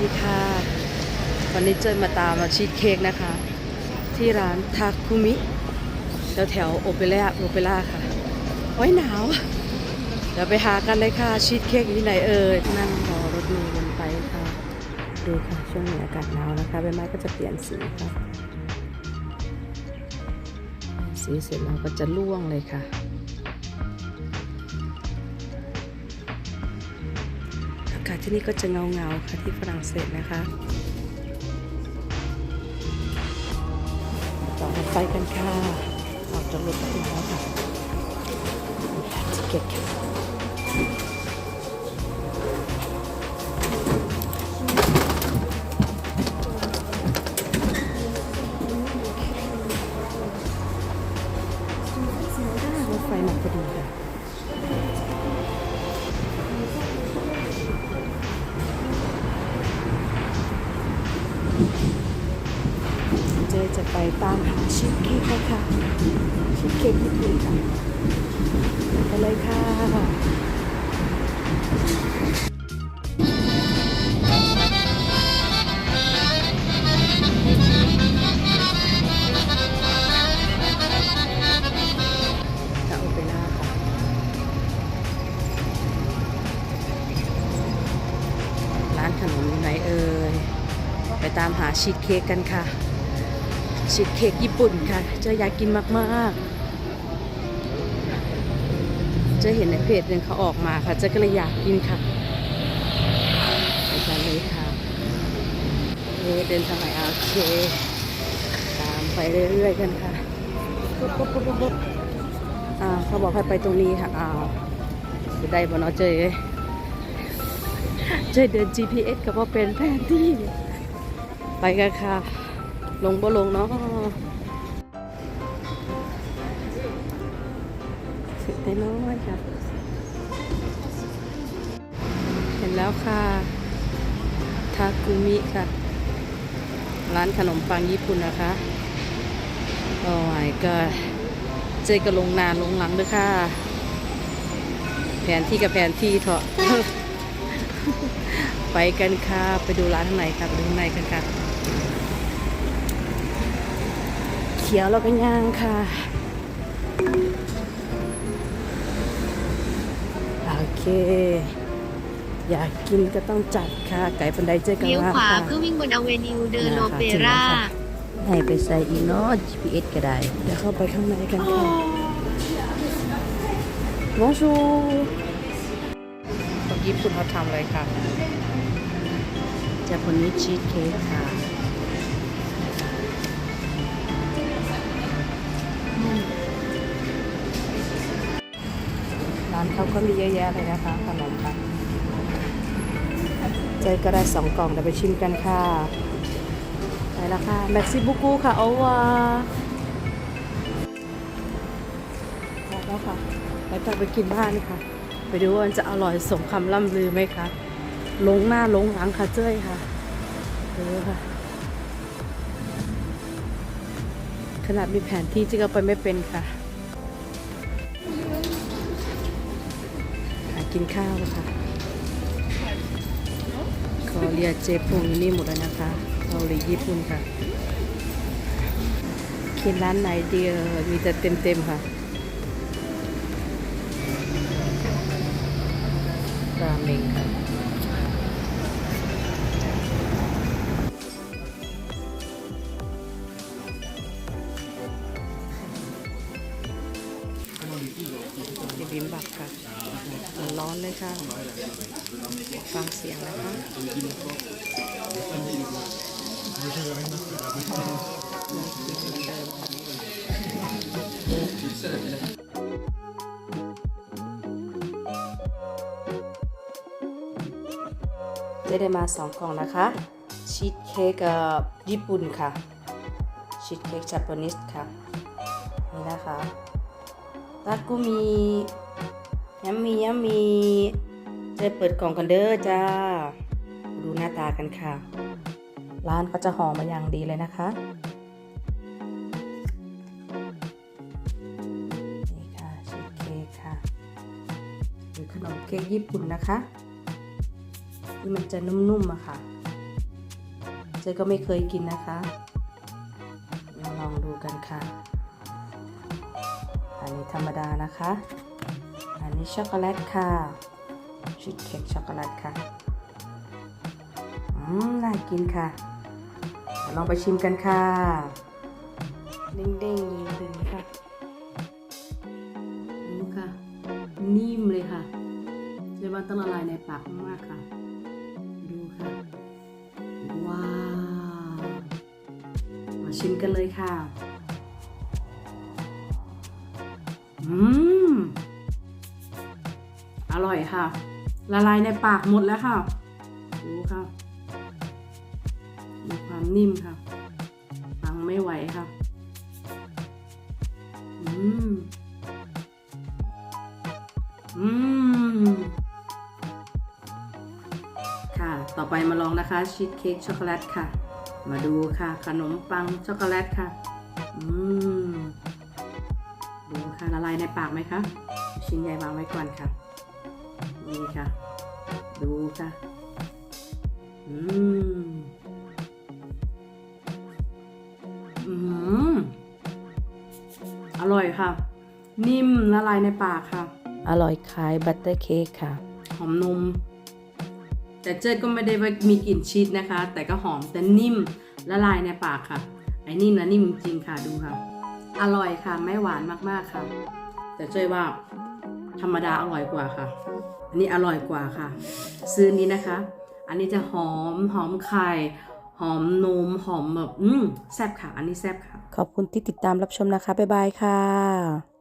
ดีค่ะ วันนี้เจอมาตามมาชีสเค้กนะคะ ที่ร้านทาคุมิแถวแถวโอเปร่าโอเปร่าค่ะโอ้ยหนาว เดี๋ยวไปหากันเลยค่ะชีสเค้กที่ไหนเอ่ยนั่งรอรถเมล์กันไปค่ะ ดูค่ะช่วงนี้อากาศหนาวนะคะใบไม้ก็จะเปลี่ยนสีค่ะสีเสร็จแล้วก็จะร่วงเลยค่ะ อากาศที่นี่ก็จะเงาเงาค่ะที่ฝรั่งเศสนะคะต่อไปกันค่ะออกจากรถกันแล้วค่ะทิเก็ตค่ะรถไฟมาพอดีค่ะ ตามหาชีสเค้กแล้วค่ะชีสเค้กญี่ปุ่นค่ะไปเลยค่ะจะโอเปร่าค่ะร้านขนมอยู่ไหนเอ่ยไปตามหาชีสเค้กกันค่ะ ชีสเค้กญี่ปุ่นค่ะเจะอยากกินมากๆ จะเห็นในเพจหนึ่งเขาออกมาค่ะ จะก็เลยอยากกินค่ะไปกันเลยค่ะเอ๊ะเดินทางไหนอะโอเค ตามไปเรื่อยๆกันค่ะปุ๊บปุ๊บปุ๊บปุ๊บอ่าเขาบอกให้ไปตรงนี้ค่ะอ้าวจะได้บ่เนาะเจเอ้ยเจเดิน GPS ก็ว่าเป็นแผนที่ ไปกันค่ะ ลงบ่ลงเนาะสุดน้อยค่ะเห็นแล้วค่ะ ทากุมิค่ะ ร้านขนมปังญี่ปุ่นนะคะ โอ้ยก็เจอก็ลงนานลงหลังด้วยค่ะ แผนที่กับแผนที่เถอะ ไปกันค่ะ ไปดูร้านข้างในค่ะ ไปดูข้างในกันค่ะ เขียวแล้วก็ย่างค่ะโอเค อยากกินก็ต้องจัดค่ะ ไก่บันไดเจอกันเลี้ยวว่าขวาค่ะเพื่อวิ่งบนอเวนิวเดอนะโลคะเปถึงแล้วร่าค่ะให้ไปใส่อีโน GPS ก็ได้ เดี๋ยวเข้าไปข้างในกันค่ะบองชูคนญี่ปุ่นเขาทำอะไรค่ะจะพนิชีสเค้กค่ะานเขาก็มีเยอะแยะเลยนะคะขนมค่ะเจอก็ได้สองกล่องเดี๋ยวไปชิมกันค่ะไปแล้วค่ะแม็กซิบุกุค่ะเอาวาพอแล้วค่ะแล้วจะไปกินบ้านค่ะ ไปดูว่ามันจะอร่อยสมคำล่ำลือไหมคะลงหน้าลงหลังค่ะเจ้ยค่ะดูค่ะ ขนาดมีแผนที่จะก็ไปไม่เป็นค่ะ กินข้าวค่ะคะเรียกเจพงนี่หมดแล้วนะคะเกาหลีญี่ปุ่นค่ะ กินร้านไหนเดีเอ่ยมีแต่เต็มๆค่ะราเมงค่ะ มันร้อนเลยค่ะ ฟังเสียงนะคะจะได้มาสองกล่องนะคะ ชีสเค้กญี่ปุ่นค่ะ ชีสเค้กญี่ปุ่นค่ะ นี่นะคะตากุมี ยัมมียัมมีจะเปิดกล่องกันเด้อจ้า ดูหน้าตากันค่ะ ร้านก็จะห่อมาอย่างดีเลยนะคะนี่ค่ะชีสเค้กค่ะหรือขนมเค้กญี่ปุ่นนะคะที่มันจะนุ่มๆอะค่ะเจ๊ก็ไม่เคยกินนะคะลองดูกันค่ะ อันนี้ธรรมดานะคะ นี้ช็อกโกแลตค่ะชีสเค้กช็อกโกแลตค่ะ อืม น่ากินค่ะ ลองไปชิมกันค่ะ เด้งๆดึงค่ะดูค่ะ นิ่มเลยค่ะเรียกว่าต้องละลายในปากมากค่ะ ดูค่ะ ว้าว มาชิมกันเลยค่ะ อืม อร่อยค่ะ ละลายในปากหมดแล้วค่ะ ดูค่ะ มีความนิ่มค่ะฟังไม่ไหวค่ะ อืม อืม ค่ะ ต่อไปมาลองนะคะ ชีสเค้กช็อกโกแลตค่ะ มาดูค่ะ ขนมปังช็อกโกแลตค่ะ อืม ดูค่ะ ละลายในปากไหมคะ ชิ้นใหญ่วางไว้ก่อนค่ะ นี่ค่ะ ดูค่ะ อืม อืม อร่อยค่ะ นิ่มละลายในปากค่ะ อร่อยคล้ายบัตเตอร์เค้กค่ะ หอมนม แต่เจ๊ก็ไม่ได้ว่ามีกลิ่นชีสนะคะ แต่ก็หอมแต่นิ่มละลายในปากค่ะ ไอ้นี่นะนิ่มจริงๆค่ะดูค่ะ อร่อยค่ะ ไม่หวานมากๆค่ะ แต่เจ๊ว่า ธรรมดาอร่อยกว่าค่ะ อันนี้อร่อยกว่าค่ะ ซื้ออนนี้นะคะ อันนี้จะหอมหอมไข่หอมนมหอมแบบอืมแซ่บค่ะ อันนี้แซ่บค่ะ ขอบคุณที่ติดตามรับชมนะคะ บ๊ายบายค่ะ